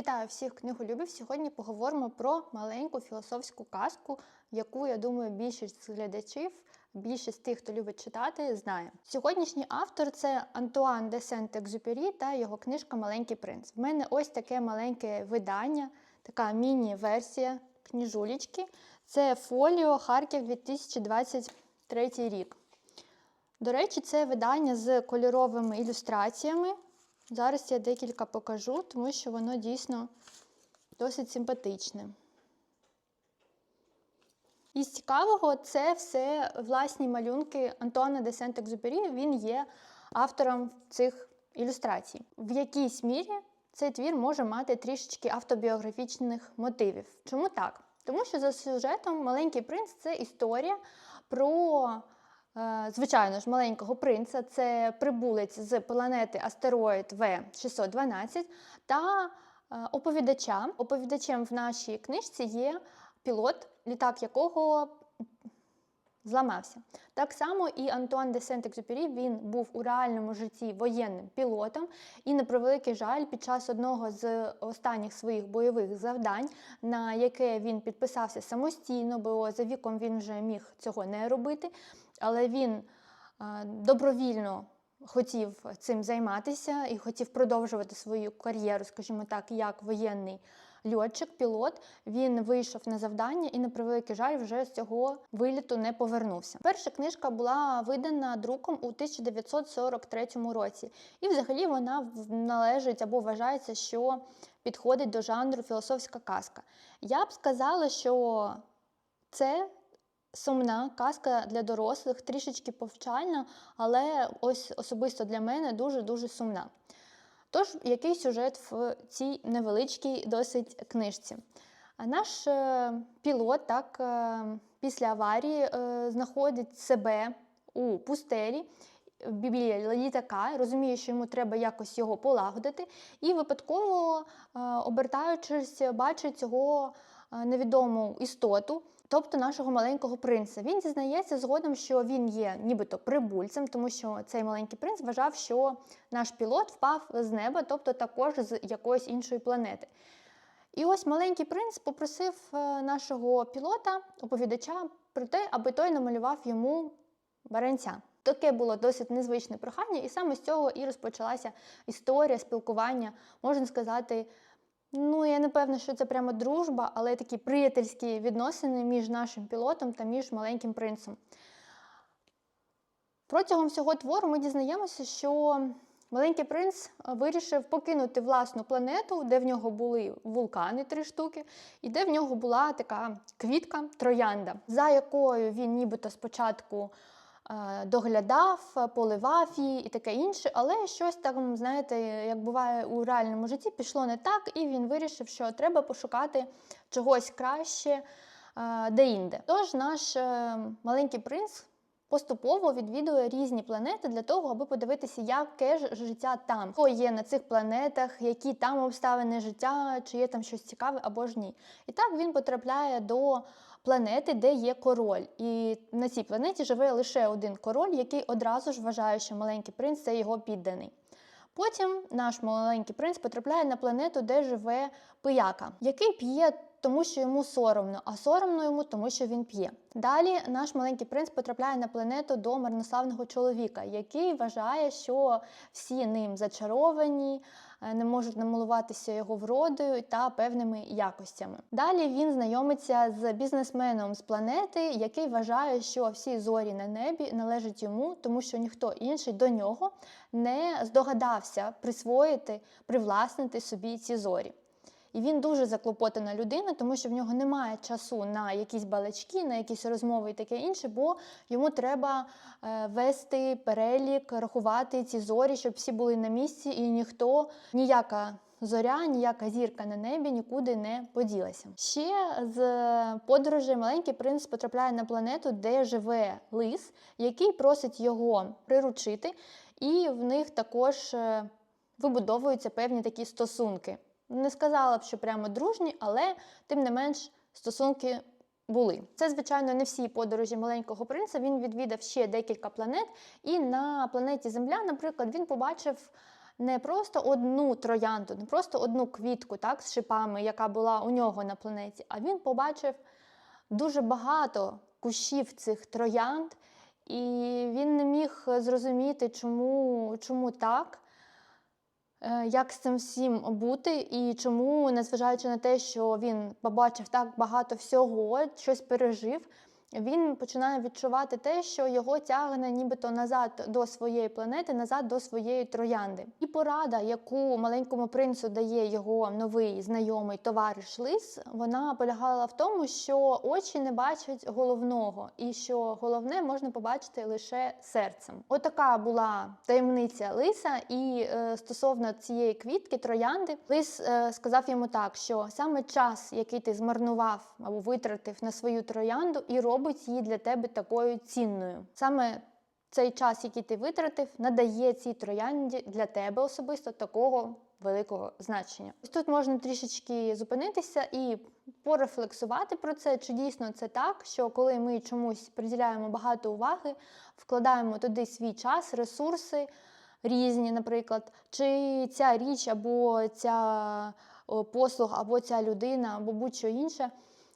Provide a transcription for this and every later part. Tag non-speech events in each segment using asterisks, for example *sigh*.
Вітаю всіх книголюбів. Сьогодні поговоримо про маленьку філософську казку, яку, я думаю, більшість глядачів, більшість тих, хто любить читати, знає. Сьогоднішній автор це Антуан де Сент-Екзюпері та його книжка Маленький принц. В мене ось таке маленьке видання, така міні-версія кніжулічки. Це фоліо Харків 2023 рік. До речі, це видання з кольоровими ілюстраціями. Зараз я декілька покажу, тому що воно дійсно досить симпатичне. Із цікавого, це все власні малюнки Антуана де Сент-Екзюпері. Він є автором цих ілюстрацій. В якійсь мірі цей твір може мати трішечки автобіографічних мотивів. Чому так? Тому що за сюжетом Маленький принц це історія про. Е, Звичайно ж, маленького принца це прибулець з планети астероїд В612 та е, оповідача. Оповідачем в нашій книжці є пілот, літак якого зламався. Так само і Антуан де Сент-Екзюпері, він був у реальному житті воєнним пілотом, і на превеликий жаль, під час одного з останніх своїх бойових завдань, на яке він підписався самостійно, бо за віком він вже міг цього не робити, але він е, добровільно хотів цим займатися і хотів продовжувати свою кар'єру, скажімо так, як воєнний льотчик, пілот. Він вийшов на завдання і, на превеликий жаль, вже з цього виліту не повернувся. Перша книжка була видана друком у 1943 році, і взагалі вона належить або вважається, що підходить до жанру філософська казка. Я б сказала, що це сумна казка для дорослих, трішечки повчальна, але ось особисто для мене дуже-дуже сумна. Тож, який сюжет в цій невеличкій досить книжці? Наш е, пілот так, е, після аварії е, знаходить себе у пустелі біля літака, розуміє, що йому треба якось його полагодити, і випадково, обертаючись, бачить цього невідому істоту. Тобто нашого маленького принца. Він дізнається згодом, що він є нібито прибульцем, тому що цей маленький принц вважав, що наш пілот впав з неба, тобто також з якоїсь іншої планети. І ось маленький принц попросив е, нашого пілота, оповідача, про те, аби той намалював йому баранця. Таке було досить незвичне прохання, і саме з цього і розпочалася історія спілкування, можна сказати. Ну, я не певна, що це прямо дружба, але такі приятельські відносини між нашим пілотом та між маленьким принцем. Протягом всього твору ми дізнаємося, що маленький принц вирішив покинути власну планету, де в нього були вулкани три штуки, і де в нього була така квітка троянда, за якою він нібито спочатку. Е, доглядав, поливав її і таке інше, але щось там, знаєте, як буває у реальному житті, пішло не так, і він вирішив, що треба пошукати чогось краще е, де-інде. Тож наш е, маленький принц. Поступово відвідує різні планети для того, аби подивитися, яке ж життя там, хто є на цих планетах, які там обставини життя, чи є там щось цікаве або ж ні. І так він потрапляє до планети, де є король. І на цій планеті живе лише один король, який одразу ж вважає, що маленький принц це його підданий. Потім наш маленький принц потрапляє на планету, де живе пияка, який п'є тому, що йому соромно, а соромно йому, тому що він п'є. Далі наш маленький принц потрапляє на планету до марнославного чоловіка, який вважає, що всі ним зачаровані, не можуть намилуватися його вродою та певними якостями. Далі він знайомиться з бізнесменом з планети, який вважає, що всі зорі на небі належать йому, тому що ніхто інший до нього не здогадався присвоїти, привласнити собі ці зорі. І він дуже заклопотана людина, тому що в нього немає часу на якісь балачки, на якісь розмови і таке інше, бо йому треба е, вести перелік, рахувати ці зорі, щоб всі були на місці, і ніхто ніяка. Зоря, ніяка зірка на небі нікуди не поділася. Ще з подорожі маленький принц потрапляє на планету, де живе лис, який просить його приручити, і в них також е, вибудовуються певні такі стосунки. Не сказала б, що прямо дружні, але тим не менш стосунки були. Це, звичайно, не всі подорожі маленького принца. Він відвідав ще декілька планет, і на планеті Земля, наприклад, він побачив не просто одну троянду, не просто одну квітку так, з шипами, яка була у нього на планеті, а він побачив дуже багато кущів цих троянд, і він не міг зрозуміти, чому, чому так. Е, Як з цим всім бути, і чому, незважаючи на те, що він побачив так багато всього, щось пережив, він починає відчувати те, що його тягне нібито назад до своєї планети, назад до своєї троянди. І порада, яку маленькому принцу дає його новий знайомий товариш Лис, вона полягала в тому, що очі не бачать головного, і що головне можна побачити лише серцем. Отака була таємниця лиса. І е, стосовно цієї квітки, троянди, лис е, сказав йому так, що саме час, який ти змарнував або витратив на свою троянду, і робить її для тебе такою цінною. Саме цей час, який ти витратив, надає цій троянді для тебе особисто такого великого значення. Ось тут можна трішечки зупинитися і порефлексувати про це, чи дійсно це так, що коли ми чомусь приділяємо багато уваги, вкладаємо туди свій час, ресурси різні, наприклад, чи ця річ або ця послуга, або ця людина, або будь-що інше.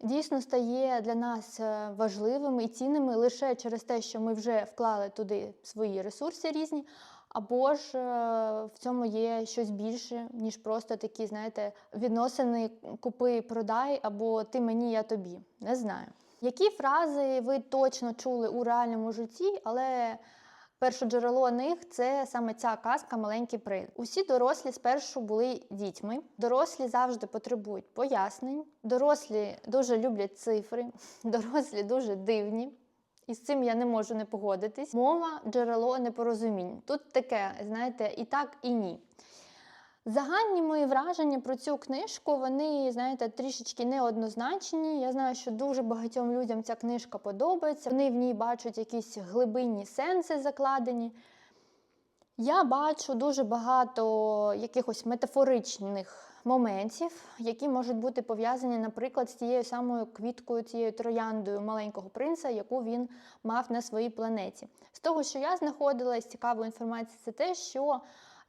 Дійсно стає для нас е, важливими і цінними лише через те, що ми вже вклали туди свої ресурси різні, або ж е, в цьому є щось більше, ніж просто такі, знаєте, відносини купи-продай, або ти мені, я тобі. Не знаю. Які фрази ви точно чули у реальному житті, але перше джерело них це саме ця казка Маленький принц. Усі дорослі спершу були дітьми. Дорослі завжди потребують пояснень. Дорослі дуже люблять цифри, *laughs* дорослі дуже дивні. І з цим я не можу не погодитись. Мова джерело непорозумінь. Тут таке, знаєте, і так, і ні. Загальні мої враження про цю книжку, вони, знаєте, трішечки неоднозначні. Я знаю, що дуже багатьом людям ця книжка подобається. Вони в ній бачать якісь глибинні сенси закладені. Я бачу дуже багато якихось метафоричних моментів, які можуть бути пов'язані, наприклад, з тією самою квіткою, цією трояндою маленького принца, яку він мав на своїй планеті. З того, що я знаходила з цікавої інформації, це те, що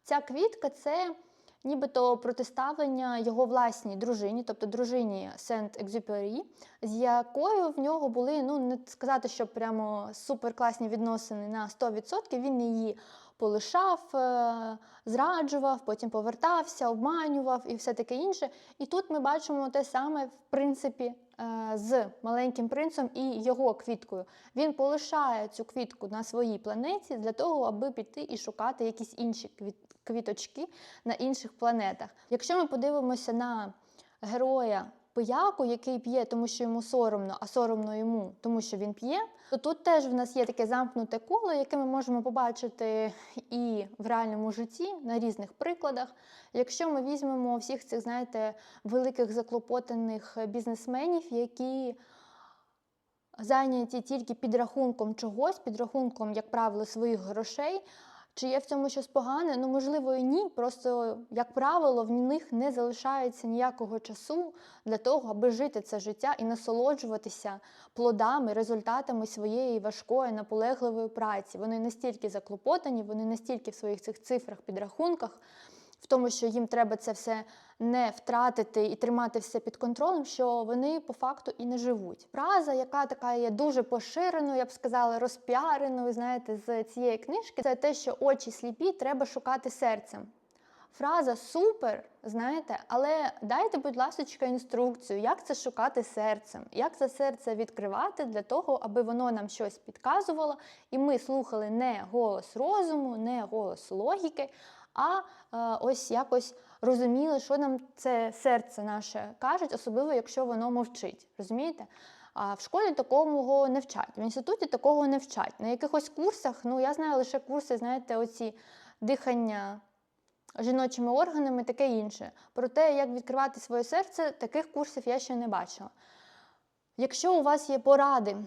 ця квітка це нібито протиставлення його власній дружині, тобто дружині Сент-Екзюпері, з якою в нього були, ну не сказати, що прямо суперкласні відносини на 100%, він її полишав, е, зраджував, потім повертався, обманював і все таке інше. І тут ми бачимо те саме, в принципі, е, з маленьким принцем і його квіткою. Він полишає цю квітку на своїй планеті для того, аби піти і шукати якісь інші квіточки на інших планетах. Якщо ми подивимося на героя пияку, який п'є, тому що йому соромно, а соромно йому, тому що він п'є, то тут теж в нас є таке замкнуте коло, яке ми можемо побачити і в реальному житті на різних прикладах. Якщо ми візьмемо всіх цих, знаєте, великих заклопотаних бізнесменів, які зайняті тільки підрахунком чогось, підрахунком, як правило, своїх грошей. Чи є в цьому щось погане? Ну, можливо, і ні. Просто, як правило, в них не залишається ніякого часу для того, аби жити це життя і насолоджуватися плодами, результатами своєї важкої, наполегливої праці. Вони настільки заклопотані, вони настільки в своїх цих цифрах, підрахунках, тому, що їм треба це все не втратити і тримати все під контролем, що вони по факту і не живуть. Фраза, яка така є дуже поширеною, я б сказала, розпіареною, знаєте, з цієї книжки, це те, що очі сліпі треба шукати серцем. Фраза супер, знаєте, але дайте, будь ласка, інструкцію, як це шукати серцем, як це серце відкривати для того, аби воно нам щось підказувало, і ми слухали не голос розуму, не голос логіки, а е, ось якось розуміли, що нам це серце наше каже, особливо якщо воно мовчить. Розумієте? А в школі такого не вчать, в інституті такого не вчать. На якихось курсах, ну я знаю лише курси, знаєте, оці дихання жіночими органами, таке інше. Про те, як відкривати своє серце, таких курсів я ще не бачила. Якщо у вас є поради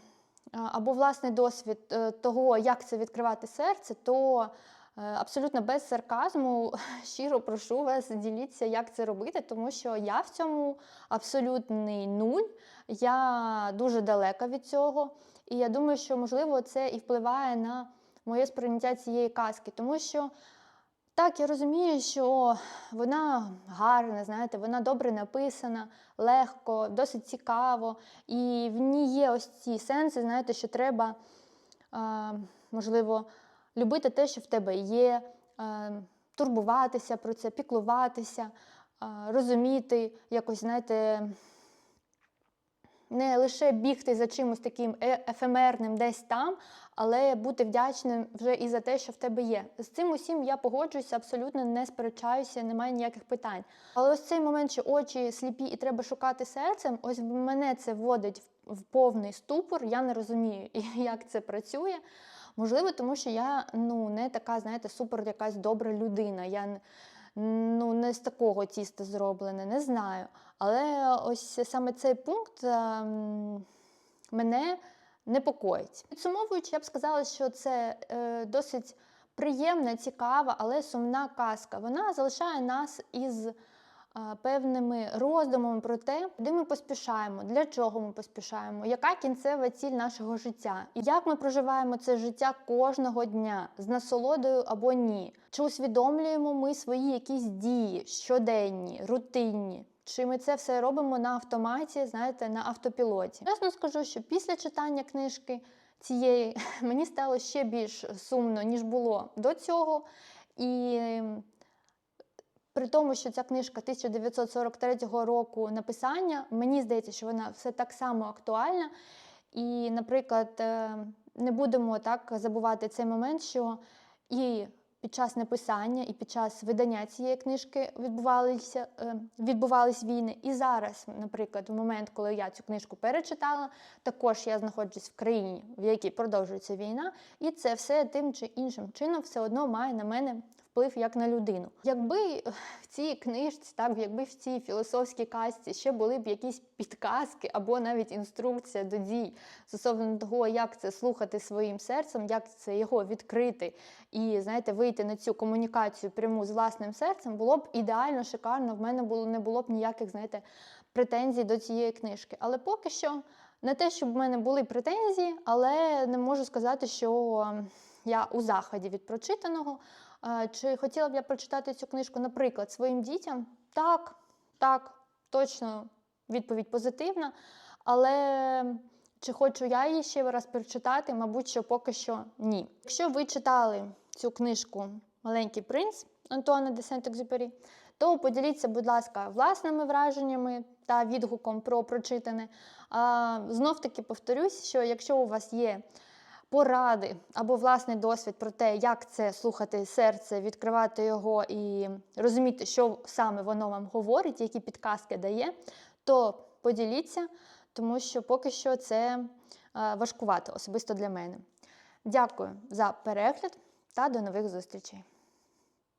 або власний досвід е, того, як це відкривати серце, то абсолютно без сарказму *laughs* щиро прошу вас, діліться, як це робити, тому що я в цьому абсолютний нуль, я дуже далека від цього. І я думаю, що можливо це і впливає на моє сприйняття цієї казки, тому що. Так, я розумію, що вона гарна, знаєте, вона добре написана, легко, досить цікаво. І в ній є ось ці сенси, знаєте, що треба, можливо, любити те, що в тебе є, турбуватися про це, піклуватися, розуміти, якось, знаєте, не лише бігти за чимось таким е- ефемерним десь там, але бути вдячним вже і за те, що в тебе є. З цим усім я погоджуюся, абсолютно не сперечаюся, немає ніяких питань. Але ось цей момент, що очі сліпі і треба шукати серцем, ось мене це вводить в повний ступор. Я не розумію, *laughs* як це працює. Можливо, тому що я ну не така, знаєте, супер якась добра людина. Я ну не з такого тіста зроблена, не знаю. Але ось саме цей пункт ем, мене непокоїть. Підсумовуючи, я б сказала, що це е, досить приємна, цікава, але сумна казка. Вона залишає нас із певними роздумами про те, куди ми поспішаємо, для чого ми поспішаємо, яка кінцева ціль нашого життя, і як ми проживаємо це життя кожного дня з насолодою або ні. Чи усвідомлюємо ми свої якісь дії щоденні, рутинні? Чи ми це все робимо на автоматі, знаєте, на автопілоті? Чесно скажу, що після читання книжки цієї *laughs* мені стало ще більш сумно, ніж було до цього. І при тому, що ця книжка 1943 року написання, мені здається, що вона все так само актуальна. І, наприклад, е, не будемо так забувати цей момент, що і під час написання, і під час видання цієї книжки відбувалися, е, відбувались війни. І зараз, наприклад, в момент, коли я цю книжку перечитала, також я знаходжусь в країні, в якій продовжується війна, і це все тим чи іншим чином все одно має на мене вплив як на людину. Якби в цій книжці, так якби в цій філософській казці ще були б якісь підказки або навіть інструкція до дій стосовно того, як це слухати своїм серцем, як це його відкрити і знаєте, вийти на цю комунікацію пряму з власним серцем, було б ідеально шикарно. В мене було не було б ніяких, знаєте, претензій до цієї книжки. Але поки що не те, щоб в мене були претензії, але не можу сказати, що я у заході від прочитаного. Чи хотіла б я прочитати цю книжку, наприклад, своїм дітям? Так, так, точно відповідь позитивна. Але чи хочу я її ще раз прочитати? Мабуть, що поки що ні. Якщо ви читали цю книжку Маленький принц Антуана де Сент-Екзюпері, то поділіться, будь ласка, власними враженнями та відгуком про прочитане. Знов таки повторюсь, що якщо у вас є поради або власний досвід про те, як це слухати серце, відкривати його і розуміти, що саме воно вам говорить, які підказки дає, то поділіться, тому що поки що це е, важкувато, особисто для мене. Дякую за перегляд та до нових зустрічей!